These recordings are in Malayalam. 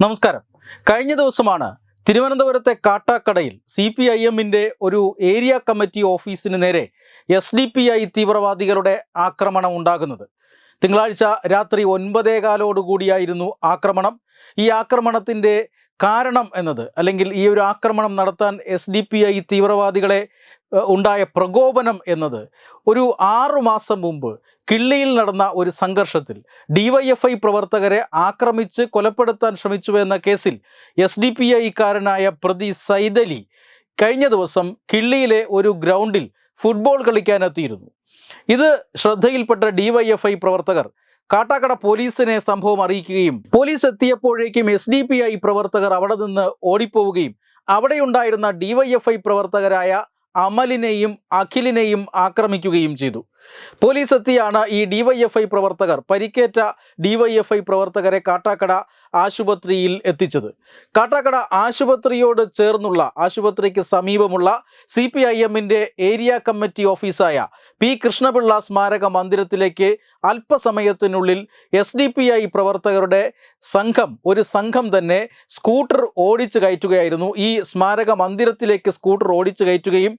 നമസ്കാരം. കഴിഞ്ഞ ദിവസമാണ് തിരുവനന്തപുരത്തെ കാട്ടാക്കടയിൽ സി പി ഐ എമ്മിന്റെ ഒരു ഏരിയ കമ്മിറ്റി ഓഫീസിന് നേരെ എസ് ഡി പി ഐ തീവ്രവാദികളുടെ ആക്രമണം ഉണ്ടാകുന്നത്. തിങ്കളാഴ്ച രാത്രി ഒൻപതേകാലോടുകൂടിയായിരുന്നു ആക്രമണം. ഈ ആക്രമണത്തിന്റെ കാരണം എന്നത് അല്ലെങ്കിൽ ഈ ഒരു ആക്രമണം നടത്താൻ എസ് ഡി പി ഐ തീവ്രവാദികളെ ഉണ്ടായ പ്രകോപനം എന്നത് ഒരു ആറുമാസം മുമ്പ് കിള്ളിയിൽ നടന്ന ഒരു സംഘർഷത്തിൽ ഡിവൈഎഫ്ഐ പ്രവർത്തകരെ ആക്രമിച്ച് കൊലപ്പെടുത്താൻ ശ്രമിച്ചു എന്ന കേസിൽ എസ് ഡി പി ഐക്കാരനായ പ്രതി സൈദലി കഴിഞ്ഞ ദിവസം കിള്ളിയിലെ ഒരു ഗ്രൗണ്ടിൽ ഫുട്ബോൾ കളിക്കാനെത്തിയിരുന്നു ഇത് ശ്രദ്ധയിൽപ്പെട്ട ഡിവൈഎഫ്ഐ പ്രവർത്തകർ കാട്ടാക്കട പോലീസിനെ സംഭവം അറിയിക്കുകയും പോലീസ് എത്തിയപ്പോഴേക്കും എസ് ഡി പി ഐ പ്രവർത്തകർ അവിടെ നിന്ന് ഓടിപ്പോവുകയും അവിടെയുണ്ടായിരുന്ന ഡിവൈഎഫ്ഐ പ്രവർത്തകരായ അമലിനെയും അഖിലിനെയും ആക്രമിക്കുകയും ചെയ്തു. പോലീസ് എത്തിയാണ് ഈ ഡിവൈഎഫ്ഐ പ്രവർത്തകർ പരിക്കേറ്റ ഡിവൈഎഫ്ഐ പ്രവർത്തകരെ കാട്ടാക്കട ആശുപത്രിയിൽ എത്തിച്ചത്. കാട്ടാക്കട ആശുപത്രിയോട് ചേർന്നുള്ള ആശുപത്രിക്ക് സമീപമുള്ള സി പി ഐ എമ്മിന്റെ ഏരിയ കമ്മിറ്റി ഓഫീസായ പി കൃഷ്ണപിള്ള സ്മാരക മന്ദിരത്തിലേക്ക് അല്പസമയത്തിനുള്ളിൽ എസ് ഡി പി ഐ പ്രവർത്തകരുടെ സംഘം ഒരു സംഘം തന്നെ സ്കൂട്ടർ ഓടിച്ചു കയറ്റുകയായിരുന്നു. ഈ സ്മാരക മന്ദിരത്തിലേക്ക് സ്കൂട്ടർ ഓടിച്ചു കയറ്റുകയും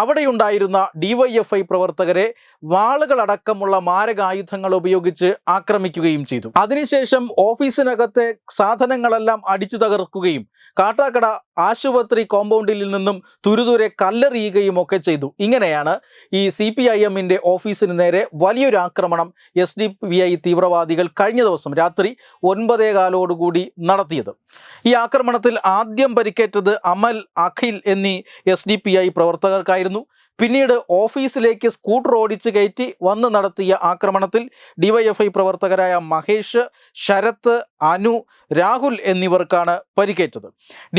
അവിടെയുണ്ടായിരുന്ന ഡിവൈഎഫ്ഐ പ്രവർത്തകരെ വാളുകളടക്കമുള്ള മാരകായുധങ്ങൾ ഉപയോഗിച്ച് ആക്രമിക്കുകയും ചെയ്തു. അതിനുശേഷം ഓഫീസിനകത്തെ സാധനങ്ങളെല്ലാം അടിച്ചു തകർക്കുകയും കാട്ടാക്കട ആശുപത്രി കോമ്പൗണ്ടിൽ നിന്നും തുരുതുരെ കല്ലെറിയുകയും ഒക്കെ ചെയ്തു. ഇങ്ങനെയാണ് ഈ സി പി ഐ എമ്മിന്റെ ഓഫീസിന് നേരെ വലിയൊരു ആക്രമണം എസ് ഡി പി ഐ തീവ്രവാദികൾ കഴിഞ്ഞ ദിവസം രാത്രി ഒൻപതേ കാലോടുകൂടി നടത്തിയത്. ഈ ആക്രമണത്തിൽ ആദ്യം പരിക്കേറ്റത് അമൽ അഖിൽ എന്നീ എസ് ഡി പി ഐ പ്രവർത്തകർക്കായിരുന്നു. പിന്നീട് ഓഫീസിലേക്ക് സ്കൂട്ടർ ഓടിച്ച് കയറ്റി വന്ന് നടത്തിയ ആക്രമണത്തിൽ ഡിവൈഎഫ്ഐ പ്രവർത്തകരായ മഹേഷ് ശരത്ത് അനു രാഹുൽ എന്നിവർക്കാണ് പരിക്കേറ്റത്.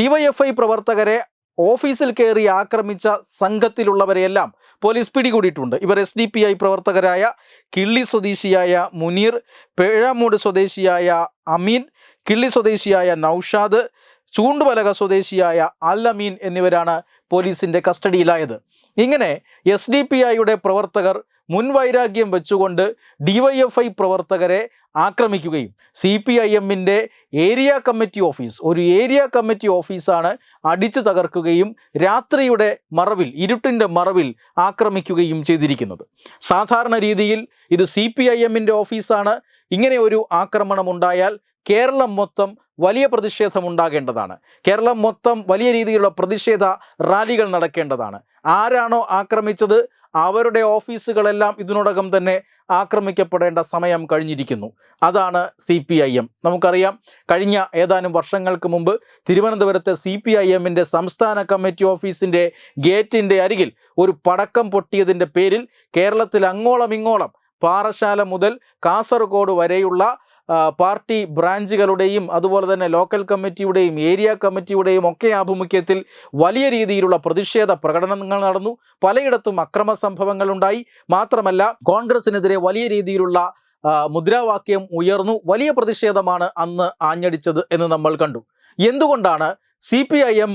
ഡിവൈഎഫ്ഐ പ്രവർത്തകരെ ഓഫീസിൽ കയറി ആക്രമിച്ച സംഘത്തിലുള്ളവരെയെല്ലാം പോലീസ് പിടികൂടിയിട്ടുണ്ട്. ഇവർ എസ് ഡി പി ഐ പ്രവർത്തകരായ കിള്ളി സ്വദേശിയായ മുനീർ പേഴാമൂട് സ്വദേശിയായ അമീൻ കിള്ളി സ്വദേശിയായ നൌഷാദ് ചൂണ്ടുപലക സ്വദേശിയായ അൽ അമീൻ എന്നിവരാണ് പോലീസിന്റെ കസ്റ്റഡിയിലായത്. ഇങ്ങനെ എസ് ഡി പി ഐയുടെ പ്രവർത്തകർ മുൻവൈരാഗ്യം വെച്ചുകൊണ്ട് ഡിവൈഎഫ്ഐ പ്രവർത്തകരെ ആക്രമിക്കുകയും സി പി ഐ എമ്മിന്റെ ഏരിയ കമ്മിറ്റി ഓഫീസ് ഒരു ഏരിയ കമ്മിറ്റി ഓഫീസാണ് അടിച്ചു തകർക്കുകയും രാത്രിയുടെ മറവിൽ ഇരുട്ടിന്റെ മറവിൽ ആക്രമിക്കുകയും ചെയ്തിരിക്കുന്നത്. സാധാരണ രീതിയിൽ ഇത് സി പി ഐ എമ്മിന്റെ ഓഫീസാണ്. ഇങ്ങനെ ഒരു ആക്രമണം ഉണ്ടായാൽ കേരളം മൊത്തം വലിയ പ്രതിഷേധം ഉണ്ടാകേണ്ടതാണ്. കേരളം മൊത്തം വലിയ രീതിയിലുള്ള പ്രതിഷേധ റാലികൾ നടക്കേണ്ടതാണ്. ആരാണോ ആക്രമിച്ചത് അവരുടെ ഓഫീസുകളെല്ലാം ഇതിനോടകം തന്നെ ആക്രമിക്കപ്പെടേണ്ട സമയം കഴിഞ്ഞിരിക്കുന്നു. അതാണ് സി പി ഐ എം. നമുക്കറിയാം കഴിഞ്ഞ ഏതാനും വർഷങ്ങൾക്ക് മുമ്പ് തിരുവനന്തപുരത്തെ സി പി ഐ എമ്മിന്റെ സംസ്ഥാന കമ്മിറ്റി ഓഫീസിന്റെ ഗേറ്റിന്റെ അരികിൽ ഒരു പടക്കം പൊട്ടിയതിന്റെ പേരിൽ കേരളത്തിൽ അങ്ങോളം ഇങ്ങോളം പാറശാല മുതൽ കാസർഗോഡ് വരെയുള്ള പാർട്ടി ബ്രാഞ്ചുകളുടെയും അതുപോലെ തന്നെ ലോക്കൽ കമ്മിറ്റിയുടെയും ഏരിയ കമ്മിറ്റിയുടെയും ഒക്കെ ആഭിമുഖ്യത്തിൽ വലിയ രീതിയിലുള്ള പ്രതിഷേധ പ്രകടനങ്ങൾ നടന്നു. പലയിടത്തും അക്രമ സംഭവങ്ങൾ ഉണ്ടായി മാത്രമല്ല കോൺഗ്രസിനെതിരെ വലിയ രീതിയിലുള്ള മുദ്രാവാക്യം ഉയർന്നു. വലിയ പ്രതിഷേധമാണ് അന്ന് ആഞ്ഞടിച്ചത് എന്ന് നമ്മൾ കണ്ടു. എന്തുകൊണ്ടാണ് C P I M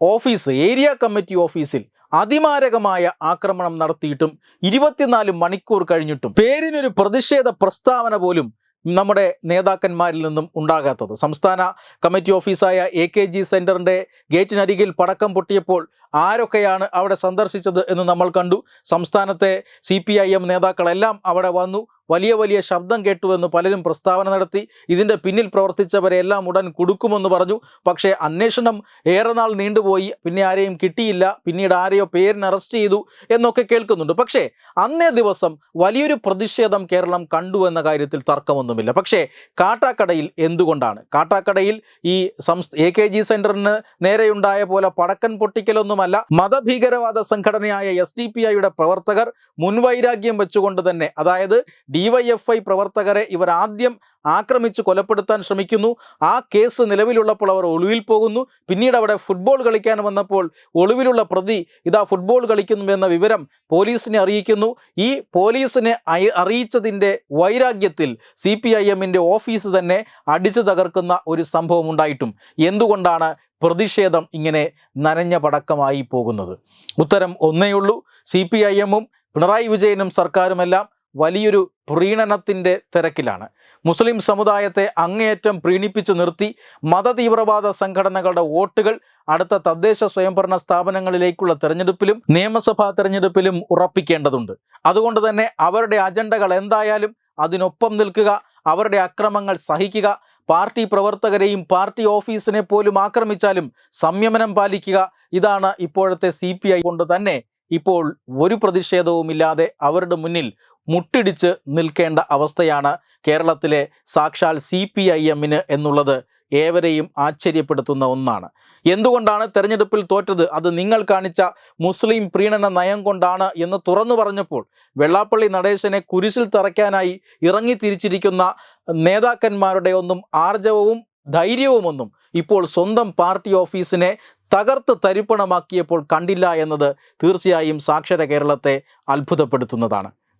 office area committee ഓഫീസിൽ അതിമാരകമായ ആക്രമണം നടത്തിയിട്ടും ഇരുപത്തിനാല് മണിക്കൂർ കഴിഞ്ഞിട്ടും പേരിനൊരു പ്രതിഷേധ പ്രസ്താവന പോലും നമ്മുടെ നേതാക്കന്മാരിൽ നിന്നും ഉണ്ടാകാത്തത്. സംസ്ഥാന കമ്മിറ്റി ഓഫീസായ എ കെ ജി സെന്ററിന്റെ ഗേറ്റിനരികിൽ പടക്കം പൊട്ടിയപ്പോൾ ആരൊക്കെയാണ് അവിടെ സന്ദർശിച്ചത് എന്ന് നമ്മൾ കണ്ടു. സംസ്ഥാനത്തെ സി പി ഐ എം നേതാക്കളെല്ലാം അവിടെ വന്നു. വലിയ വലിയ ശബ്ദം കേട്ടുവെന്ന് പലരും പ്രസ്താവന നടത്തി. ഇതിന്റെ പിന്നിൽ പ്രവർത്തിച്ചവരെ എല്ലാം ഉടൻ കൊടുക്കുമെന്ന് പറഞ്ഞു. പക്ഷേ അന്വേഷണം ഏറെ നാൾ നീണ്ടുപോയി. പിന്നെ ആരെയും കിട്ടിയില്ല. പിന്നീട് ആരെയോ പേരിന് അറസ്റ്റ് ചെയ്തു എന്നൊക്കെ കേൾക്കുന്നുണ്ട്. പക്ഷേ അന്നേ ദിവസം വലിയൊരു പ്രതിഷേധം കേരളം കണ്ടു എന്ന കാര്യത്തിൽ തർക്കമൊന്നുമില്ല. പക്ഷേ കാട്ടാക്കടയിൽ എന്തുകൊണ്ടാണ്? കാട്ടാക്കടയിൽ ഈ സംസ് എ കെ ജി സെന്ററിന് നേരെയുണ്ടായ പോലെ പടക്കൻ പൊട്ടിക്കലൊന്നുമല്ല മതഭീകരവാദ സംഘടനയായ എസ് ഡി പി ഐയുടെ പ്രവർത്തകർ മുൻവൈരാഗ്യം വെച്ചുകൊണ്ട് തന്നെ അതായത് ഡിവൈഎഫ്ഐ പ്രവർത്തകരെ ഇവർ ആദ്യം ആക്രമിച്ച് കൊലപ്പെടുത്താൻ ശ്രമിക്കുന്നു. ആ കേസ് നിലവിലുള്ളപ്പോൾ അവർ ഒളിവിൽ പോകുന്നു. പിന്നീട് അവിടെ ഫുട്ബോൾ കളിക്കാൻ വന്നപ്പോൾ ഒളിവിലുള്ള പ്രതി ഇതാ ഫുട്ബോൾ കളിക്കുന്നു എന്ന വിവരം പോലീസിനെ അറിയിക്കുന്നു. ഈ പോലീസിനെ അറിയിച്ചതിന്റെ വൈരാഗ്യത്തിൽ സി പി ഐ എമ്മിന്റെ ഓഫീസ് തന്നെ അടിച്ചു തകർക്കുന്ന ഒരു സംഭവം ഉണ്ടായിട്ടും എന്തുകൊണ്ടാണ് പ്രതിഷേധം ഇങ്ങനെ നനഞ്ഞ പടക്കമായി പോകുന്നത്? ഉത്തരം ഒന്നേയുള്ളൂ. സി പി ഐ എമ്മും പിണറായി വിജയനും സർക്കാരുമെല്ലാം വലിയൊരു പ്രീണനത്തിന്റെ തിരക്കിലാണ്. മുസ്ലിം സമുദായത്തെ അങ്ങേയറ്റം പ്രീണിപ്പിച്ചു നിർത്തി മതതീവ്രവാദ സംഘടനകളുടെ വോട്ടുകൾ അടുത്ത തദ്ദേശ സ്വയംഭരണ സ്ഥാപനങ്ങളിലേക്കുള്ള തെരഞ്ഞെടുപ്പിലും നിയമസഭാ തെരഞ്ഞെടുപ്പിലും ഉറപ്പിക്കേണ്ടതുണ്ട്. അതുകൊണ്ട് തന്നെ അവരുടെ അജണ്ടകൾ എന്തായാലും അതിനൊപ്പം നിൽക്കുക അവരുടെ അക്രമങ്ങൾ സഹിക്കുക പാർട്ടി പ്രവർത്തകരെയും പാർട്ടി ഓഫീസിനെ പോലും ആക്രമിച്ചാലും സംയമനം പാലിക്കുക ഇതാണ് ഇപ്പോഴത്തെ സി കൊണ്ട് തന്നെ ഇപ്പോൾ ഒരു പ്രതിഷേധവുമില്ലാതെ അവരുടെ മുന്നിൽ മുട്ടിടിച്ച് നിൽക്കേണ്ട അവസ്ഥയാണ് കേരളത്തിലെ സാക്ഷാൽ സി പി ഐ എമ്മിന് എന്നുള്ളത് ഏവരെയും ആശ്ചര്യപ്പെടുത്തുന്ന ഒന്നാണ്. എന്തുകൊണ്ടാണ് തെരഞ്ഞെടുപ്പിൽ തോറ്റത്? അത് നിങ്ങൾ കാണിച്ച മുസ്ലിം പ്രീണന നയം കൊണ്ടാണ് എന്ന് തുറന്നു പറഞ്ഞപ്പോൾ വെള്ളാപ്പള്ളി നടേശനെ കുരിശിൽ തറയ്ക്കാനായി ഇറങ്ങി തിരിച്ചിരിക്കുന്ന നേതാക്കന്മാരുടെ ഒന്നും ആർജവവും ധൈര്യവുമൊന്നും ഇപ്പോൾ സ്വന്തം പാർട്ടി ഓഫീസിനെ തകർത്ത് തരിപ്പണമാക്കിയപ്പോൾ കണ്ടില്ല എന്നത് തീർച്ചയായും സാക്ഷര കേരളത്തെ അത്ഭുതപ്പെടുത്തുന്നതാണ്.